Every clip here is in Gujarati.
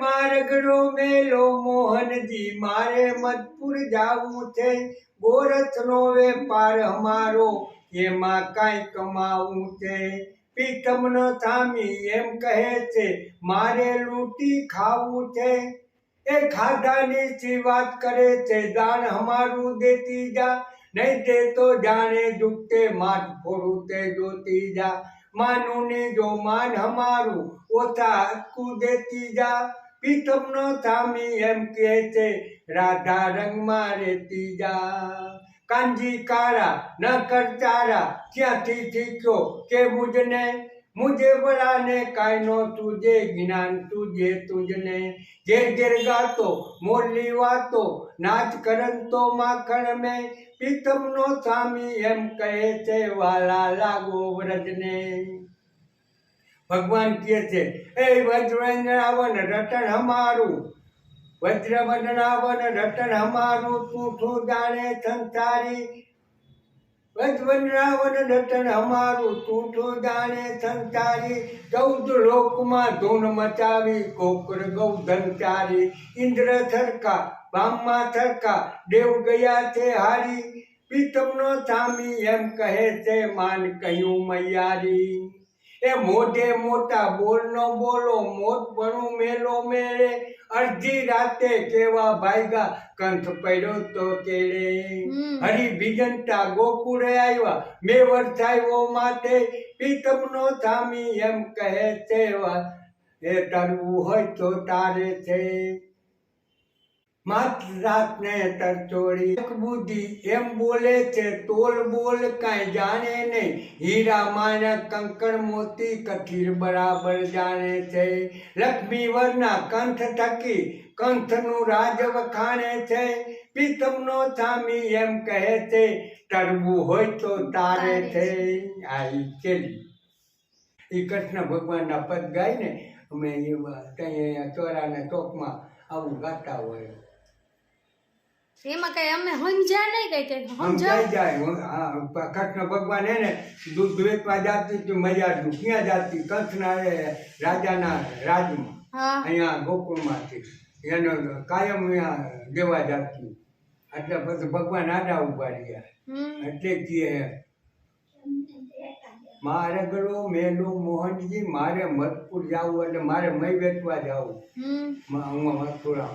મારગડો મેલો મોહનજી, મારે મધપુર જાવું છે. ગોરથનો વેપાર અમારો, એમાં કાંઈ કમાવું છે. પીતમનો થામી એમ કહે છે, મારે લૂંટી ખાવું છે. એ ખાધાની સી વાત કરે છે દાન હમારું દેતી જા. નહીં તે તો જાણે જુકતે માથ ફોડું તે જોતી જા. માનું ને જો માન હમારું ઓછા દેતી જા. પીતમનો થામી એમ કહે છે, રાધા રંગમાં રેતી જા કાંજી કારા ન કરતારા ક્યાંથી શીખ્યો કે મુજને? મુજે વડાને કાંઈ નો તુજે, જ્ઞાન તુજે તુજને. ઘેર ઘેર ગાતો, મોરલી વાતો, નાચ કરન તો માખણ મેં. પીતમનો સામી એમ કહે છે, વાલા લાગો વ્રજને. ભગવાન કહે છે, એ વજ્ર આવન રતન હમારું વજ્ર આવન રતન હમારું તું તું જાણે સંસારી વજ્ર રતન અમારું, તું તું જાણે સંસારી ચૌદ લોકમાં ધૂન મચાવી, કોકર ગૌધન ચારી. ઇન્દ્ર થરકા બામમાં થરકા દેવ ગયા છે હારી. પ્રીતમનો સામી એમ કહે છે, માન કહ્યું મૈયારી. એ મોઢે મોટા બોલ નો બોલો મોત ભણું મેલો મેળે. અડધી રાતે કેવા ભાઈગા કંઠ પડ્યો તો કેળે. હરી ભીજંતા ગોકુળે આવ્યા મે વરસાયો માટે પીતમનો સ્વામી એમ કહે છે એ તરવું હોય તો તારે છે. માત રાતને તરચોડી બુદ્ધિ એમ બોલે છે તોલ બોલ કાંઈ જાણે નહીં. હીરા માના કંકણ મોતી કથીર બરાબર જાણે છે. લક્ષ્મી વરના કંઠ થકી કંઠનું રાજ વખાણે છે. પીતમનો સ્વામી એમ કહે છે તરવું હોય તો તારે છે. આઈ ચેલી એ કૃષ્ણ ભગવાનના પદ ગાય ને અમે એ ત્યાં ચોરાના ચોકમાં આવું ગાતા હોય. એમાં કઈ અમે સમજ્યા નહીં કઈ કઈ સમજાઈ જાય. કૃષ્ણ ભગવાન એને દૂધ વેચવા જાતી તો મજા ક્યાં જાતી? કૃષ્ણ રાજાના રાજમાં અહીંયા ગોકુળમાંથી. એનો કાયમ અહીંયા દેવા જાતી. એટલે પછી ભગવાન આડા ઊભા રહ્યા. એટલે કહે મારે ગળો મેલો મોહનજી મારે મધપુર જવું એટલે મારે મય વેચવા જવું. હું મથુરા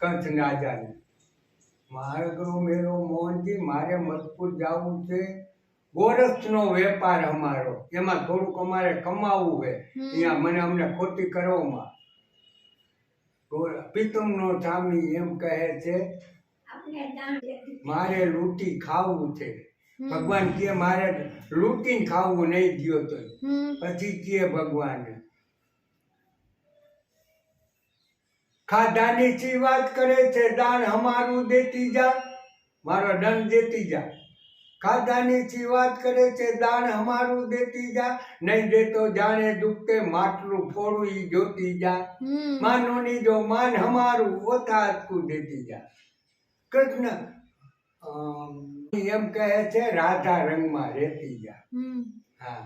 કંચ રાજાને. મારે ગળો મેલો મોહનજી મારે મધપુર જવું છે. ગોરખનો વેપાર અમારો. એમાં થોડુંક અમારે કમાવું છે. અહીંયા મને અમને ખોટી કરવામાં પિતમનો સ્વામી એમ કહે છે મારે લૂંટી ખાવું છે. ભગવાન કે મારે લૂંટીને ખાવું નહીં ગયો તો પછી કે ભગવાન ખાધાની સી વાત કરે છે દાન હમારું દેતી જા મારો દંડ દેતી જા. ખાધાની સી વાત કરે છે દાન હમારું દેતી જા નહીં દેતો જાણે દુખતે માટલું ફોડું ઈ જોતી જા. માનો ની જો માન હમારું ઓછા હટકું દેતી જા. કૃષ્ણ એમ કહે છે રાધા રંગમાં રહેતી જા. હા.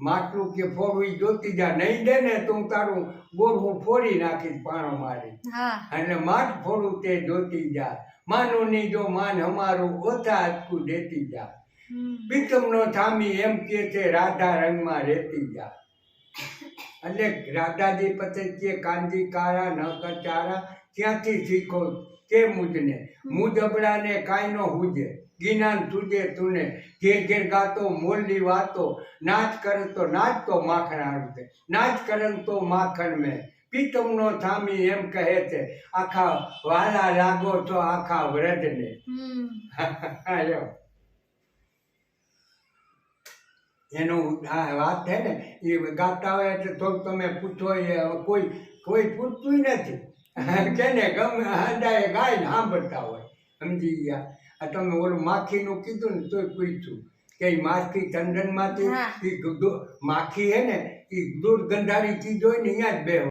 માટલું કે ફોડવી જોતી જા નહીં દે ને તો હું તારું ગોરવું ફોડી નાખીશ પાણો મારી. અને માટ ફોડું તે જોતી જા. માનોની જો માન અમારું ઓછા હટકું દેતી જા. પ્રીતમ નો થામી એમ કે છે રાધા રંગમાં રહેતી જા. એટલે રાધાજી પછી કે કાંજી કારા ન કચારા ક્યાંથી શીખો? કે મુજને. મુજ અબડાને કાંઈ નો હુજે. ગિનાન તુજે તુને ઘેર ઘેર ગાતો મોરલી વાતો નાચ કરે તો નાચ તો માખણ આવશે નાચ કરે તો માખણ મેં. પીતમનો થામી એમ કહે છે આખા વાલા લાગો તો આખા વ્રજને. એનું આ વાત છે ને એ ગાતા હોય એટલે થોડુંક તમે પૂછો એ કોઈ કોઈ પૂછતું નથી. કેને ગમે હંડાએ ગાય ને સાંભળતા હોય. સમજી ગયા. આ તમે ઓલું માખીનું કીધું ને તોય પૂછ્યું કે માખી ચંદનમાંથી માંથી માખી હે ને એ દુર્ગંધારી ચીજ હોય ને અહીંયા જ બે